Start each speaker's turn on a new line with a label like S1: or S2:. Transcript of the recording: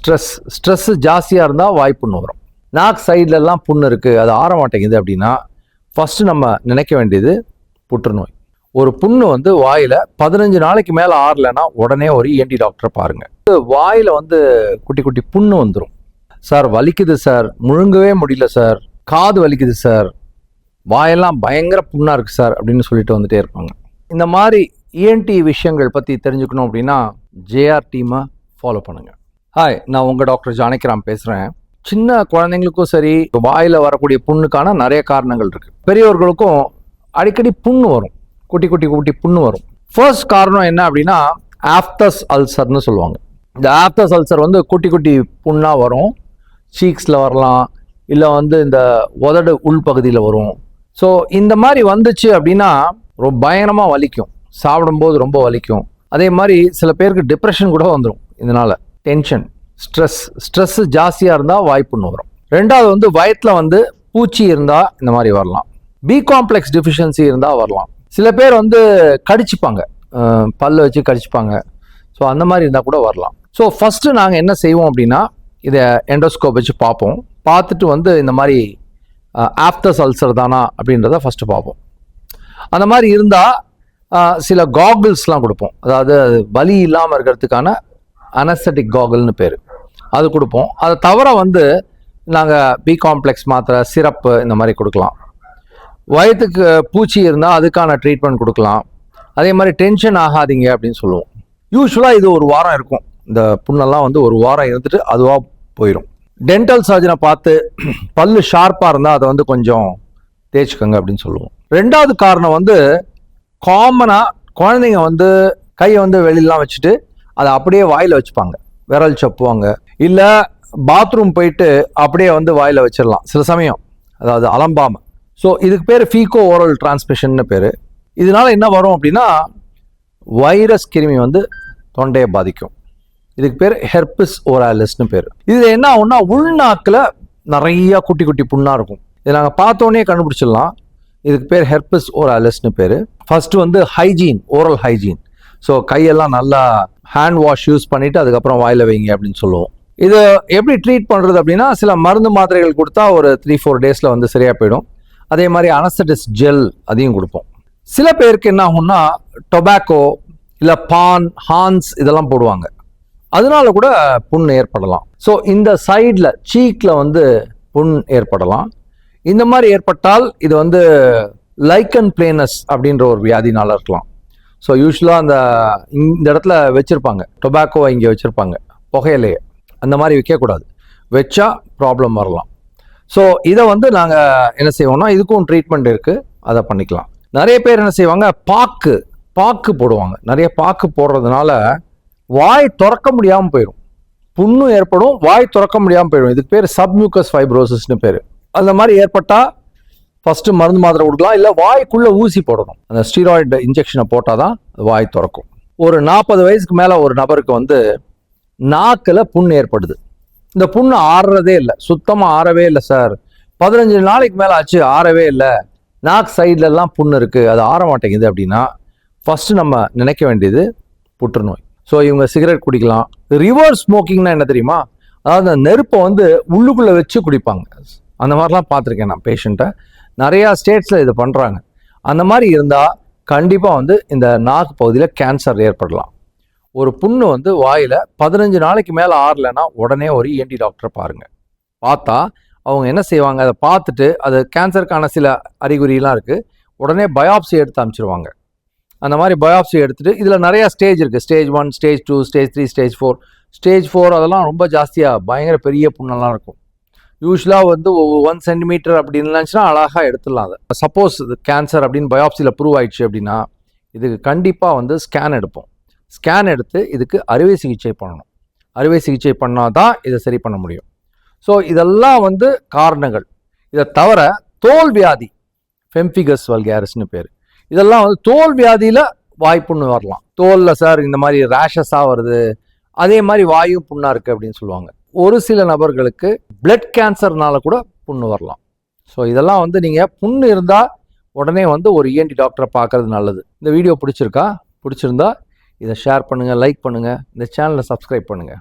S1: Stress stress ஜாஸ்தியாக இருந்தால் வாய்ப்புண்ணு வரும். நாக் சைட்லலாம் புண்ணு இருக்குது அது ஆற மாட்டேங்குது அப்படின்னா ஃபஸ்ட்டு நம்ம நினைக்க வேண்டியது புற்றுநோய். ஒரு புண்ணு வந்து வாயில் பதினஞ்சு நாளைக்கு மேலே ஆறலைன்னா உடனே ஒரு இஎன்டி டாக்டரை பாருங்கள் வாயில் வந்து குட்டி குட்டி புண்ணு வந்துடும் சார் வலிக்குது சார். முழுங்கவே முடியல சார். காது வலிக்குது சார். வாயெல்லாம் பயங்கர புண்ணாக இருக்குது சார் அப்படின்னு சொல்லிட்டு வந்துட்டே இருப்பாங்க. இந்த மாதிரி இஎன்டி விஷயங்கள் பற்றி தெரிஞ்சுக்கணும் அப்படின்னா ஜேஆர் டீமை ஃபாலோ பண்ணுங்கள் ஹாய் நான் உங்கள் டாக்டர் ஜானகிராம் பேசுகிறேன் சின்ன குழந்தைங்களுக்கும் சரி வாயில் வரக்கூடிய புண்ணுக்கான நிறைய காரணங்கள் இருக்குது பெரியவர்களுக்கும் அடிக்கடி புண்ணு வரும். குட்டி குட்டி குட்டி புண்ணு வரும். ஃபர்ஸ்ட் காரணம் என்ன அப்படின்னா ஆப்தஸ் அல்சர்னு சொல்லுவாங்க. இந்த ஆப்தஸ் அல்சர் வந்து குட்டி குட்டி புண்ணாக வரும். சீக்ஸில் வரலாம். இல்லை வந்து இந்த உதடு உள்பகுதியில் வரும். ஸோ இந்த மாதிரி வந்துச்சு அப்படின்னா ரொம்ப பயங்கரமாக வலிக்கும். சாப்பிடும்போது ரொம்ப வலிக்கும். அதே மாதிரி சில பேருக்கு டிப்ரெஷன் கூட வந்துடும் இதனால். டென்ஷன் ஸ்ட்ரெஸ் ஸ்ட்ரெஸ் ஜாஸ்தியாக இருந்தால் வாய்ப்புன்னு வரும். ரெண்டாவது வந்து வயத்தில் வந்து பூச்சி இருந்தால் இந்த மாதிரி வரலாம். பி காம்ப்ளெக்ஸ் டெஃபிஷியன்சி இருந்தால் வரலாம். சில பேர் வந்து கடிச்சுப்பாங்க. பல்ல வச்சு கடிச்சுப்பாங்க. ஸோ அந்த மாதிரி இருந்தால் கூட வரலாம். ஸோ ஃபஸ்ட்டு நாங்கள் என்ன செய்வோம் அப்படின்னா இதை எண்டோஸ்கோப் வச்சு பார்ப்போம். பார்த்துட்டு வந்து இந்த மாதிரி ஆப்தஸ் அல்சர் தானா அப்படின்றத ஃபஸ்ட்டு பார்ப்போம். அந்த மாதிரி இருந்தால் சில காகுல்ஸ்லாம் கொடுப்போம். அதாவது அது வலி இல்லாமல் இருக்கிறதுக்கான அனஸ்தட்டிக் காகுல்னு பேர். அது கொடுப்போம். அதை தவிர வந்து நாங்கள் பி காம்ப்ளெக்ஸ் மாத்திரை சிரப்பு இந்த மாதிரி கொடுக்கலாம். வயிற்றுக்கு பூச்சி இருந்தால் அதுக்கான ட்ரீட்மெண்ட் கொடுக்கலாம். அதே மாதிரி டென்ஷன் ஆகாதீங்க அப்படின்னு சொல்லுவோம். யூஸ்வலாக இது ஒரு வாரம் இருக்கும். இந்த புண்ணெல்லாம் வந்து ஒரு வாரம் இருந்துட்டு அதுவாக போயிடும் டென்டல் சர்ஜனை பார்த்து பல்லு ஷார்ப்பாக இருந்தால் அதை வந்து கொஞ்சம் தேய்ச்சிக்கோங்க அப்படின்னு சொல்லுவோம். ரெண்டாவது காரணம் வந்து காமனாக குழந்தைங்க வந்து கையை வந்து வெளியிலாம் வச்சுட்டு அதை அப்படியே வாயில் வச்சுப்பாங்க. விரல் சப்புவாங்க. இல்லை பாத்ரூம் போயிட்டு அப்படியே வந்து வாயில் வச்சிடலாம். சில சமயம். அதாவது அலம்பாம. ஸோ இதுக்கு பேர் ஃபீகோ ஓரல் டிரான்ஸ்மிஷன் பேர். இதனால என்ன வரும் அப்படின்னா வைரஸ் கிருமி வந்து தொண்டையை பாதிக்கும். இதுக்கு பேர் ஹெர்பிஸ் ஓராலிஸ்னு பேர். இது என்ன ஆகும்னா உள்நாக்கில் நிறைய குட்டி குட்டி புண்ணாக இருக்கும். இதை நாங்கள் பார்த்தோன்னே கண்டுபிடிச்சிடலாம். இதுக்கு பேர் ஹெர்பிஸ் ஓராலிஸ்னு பேர். ஃபஸ்ட்டு வந்து ஹைஜீன் ஓரல் ஹைஜீன் ஸோ கையெல்லாம் நல்லா ஹேண்ட் வாஷ் யூஸ் பண்ணிவிட்டு அதுக்கப்புறம் வாயில் வைங்க அப்படின்னு சொல்லுவோம். இது எப்படி ட்ரீட் பண்ணுறது அப்படின்னா சில மருந்து மாத்திரைகள் கொடுத்தா ஒரு த்ரீ ஃபோர் டேஸில் வந்து சரியாக போயிடும். அதே மாதிரி அனஸ்தட்டிஸ் ஜெல் அதையும் கொடுப்போம். சில பேருக்கு என்ன ஆகும்னா டொபாக்கோ இல்லை பான் ஹான்ஸ் இதெல்லாம் போடுவாங்க. அதனால கூட புண் ஏற்படலாம். ஸோ இந்த சைடில் சீக்கில் வந்து புண் ஏற்படலாம். இந்த மாதிரி ஏற்பட்டால் இது வந்து லைக்கன் பிளேனஸ் அப்படின்ற ஒரு வியாதினால இருக்கலாம். ஸோ யூஸ்வலாக அந்த இந்த இடத்துல வச்சுருப்பாங்க. டொபாக்கோ இங்கே வச்சுருப்பாங்க. புகையிலையே. அந்த மாதிரி வைக்கக்கூடாது. வச்சா ப்ராப்ளம் வரலாம். ஸோ இதை வந்து நாங்கள் என்ன செய்வோம்னா இதுக்கும் ட்ரீட்மெண்ட் இருக்குது அதை பண்ணிக்கலாம். நிறைய பேர் என்ன செய்வாங்க பாக்கு பாக்கு போடுவாங்க. நிறைய பாக்கு போடுறதுனால வாய் திறக்க முடியாமல் போயிடும் புண்ணு ஏற்படும் வாய் திறக்க முடியாமல் போயிடும் இதுக்கு பேர் சப்மியூக்கஸ் ஃபைப்ரோசிஸ்னு பேர். அந்த மாதிரி ஏற்பட்டால் ஃபஸ்ட்டு மருந்து மாத்திரை கொடுக்கலாம் இல்லை வாய்க்குள்ளே ஊசி போடணும். அந்த ஸ்டீராய்டு இன்ஜெக்ஷனை போட்டால் தான் வாய் திறக்கும். ஒரு நாற்பது வயசுக்கு மேலே ஒரு நபருக்கு வந்து நாக்கில் புண் ஏற்படுது. இந்த புண்ணு ஆறுறதே இல்லை சுத்தமாக ஆறவே இல்லை சார் பதினஞ்சு நாளைக்கு மேலே ஆச்சு ஆறவே இல்லை. நாக் சைட்லலாம் புண்ணு இருக்குது அது ஆற மாட்டேங்குது அப்படின்னா ஃபஸ்ட்டு நம்ம நினைக்க வேண்டியது புற்றுநோய். ஸோ இவங்க சிகரெட் குடிக்கலாம். ரிவர்ஸ் ஸ்மோக்கிங்னா என்ன தெரியுமா? அதாவது அந்த நெருப்பை வந்து உள்ளுக்குள்ளே வச்சு குடிப்பாங்க. அந்த மாதிரிலாம் பார்த்துருக்கேன் நான் பேஷண்ட்டை நிறையா ஸ்டேட்ஸில் இது பண்ணுறாங்க அந்த மாதிரி இருந்தால் கண்டிப்பாக வந்து இந்த நாக்கு பகுதியில் கேன்சர் ஏற்படலாம். ஒரு புண்ணு வந்து வாயில் பதினஞ்சு நாளைக்கு மேலே ஆறலைன்னா உடனே ஒரு இஎன்டி டாக்டரை பாருங்கள் பார்த்தா அவங்க என்ன செய்வாங்க? அதை பார்த்துட்டு அது கேன்சருக்கான சில அறிகுறிலாம் இருக்குது உடனே பயாப்சி எடுத்து அனுப்பிச்சிருவாங்க. அந்த மாதிரி பயாப்சி எடுத்துகிட்டு இதில் நிறையா ஸ்டேஜ் இருக்குது stage one stage two stage three stage four stage four அதெல்லாம் ரொம்ப ஜாஸ்தியாக பயங்கர பெரிய புண்ணெல்லாம் இருக்கும். யூஸ்வலாக வந்து ஒன் சென்டிமீட்டர் அப்படின்னு இருந்துச்சுன்னா அழகாக எடுத்துடலாம் அதை. சப்போஸ் இது கேன்சர் அப்படின்னு பயாப்சியில் ப்ரூவ் ஆயிடுச்சு அப்படின்னா இதுக்கு கண்டிப்பாக வந்து ஸ்கேன் எடுப்போம். ஸ்கேன் எடுத்து இதுக்கு அறுவை சிகிச்சை பண்ணணும். அறுவை சிகிச்சை பண்ணால் தான் இதை சரி பண்ண முடியும். ஸோ இதெல்லாம் வந்து காரணங்கள். இதை தவிர தோல் வியாதி ஃபெம்ஃபிகஸ் வல்கேரஸ்னு பேர். இதெல்லாம் வந்து தோல் வியாதியில் வாய்ப்புண்ணு வரலாம். தோலில் சார் இந்த மாதிரி ரேஷஸாக வருது. அதே மாதிரி வாயும் புண்ணாக இருக்குது அப்படின்னு சொல்லுவாங்க. ஒரு சில நபர்களுக்கு பிளட் கேன்சர்னால கூட புண்ணு வரலாம். ஸோ இதெல்லாம் வந்து நீங்கள் புண்ணு இருந்தால் உடனே வந்து ஒரு இஎன்டி டாக்டரை பார்க்கறது நல்லது. இந்த வீடியோ பிடிச்சிருக்கா? பிடிச்சிருந்தா இதை ஷேர் பண்ணுங்கள் லைக் பண்ணுங்கள் இந்த சேனலை சப்ஸ்கிரைப் பண்ணுங்கள்